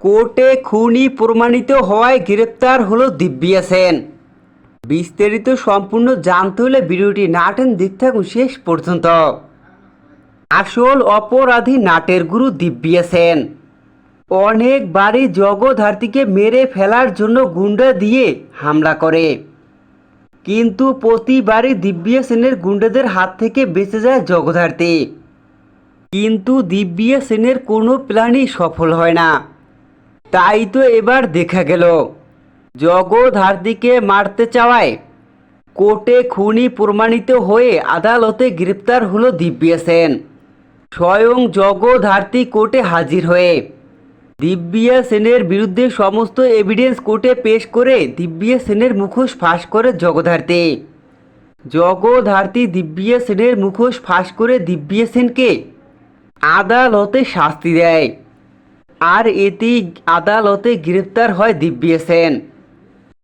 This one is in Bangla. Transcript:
কোর্টে খুনি প্রমাণিত হওয়ায় গ্রেপ্তার হলো দিব্যা সেন। বিস্তারিত সম্পূর্ণ জানতে হলে ভিডিওটি নাটেন দিক থাকুন শেষ পর্যন্ত। আসল অপরাধী নাটের গুরু দিব্যা সেন। অনেকবারই জগধার্তীকে মেরে ফেলার জন্য গুন্ডা দিয়ে হামলা করে। কিন্তু প্রতিবারই দিব্যা সেনের গুন্ডাদের হাত থেকে বেঁচে যায় জগধার্তী কিন্তু দিব্যা সেনের কোনো প্ল্যানই সফল হয় না। তাই তো এবার দেখা গেল। জগধার্তীকে মারতে চাওয়ায় কোর্টে খুনি প্রমাণিত হয়ে আদালতে গ্রেপ্তার হলো দিব্যা সেন। স্বয়ং জগধার্তী কোর্টে হাজির হয়ে দিব্যা সেনের বিরুদ্ধে সমস্ত এভিডেন্স কোর্টে পেশ করে দিব্যা সেনের মুখোশ ফাঁস করে জগধার্তী জগধার্তী দিব্যা সেনের মুখোশ ফাঁস করে দিব্যা সেনকে আদালতে শাস্তি দেয়। আর এতেই আদালতে গ্রেপ্তার হয় দিব্য সেন।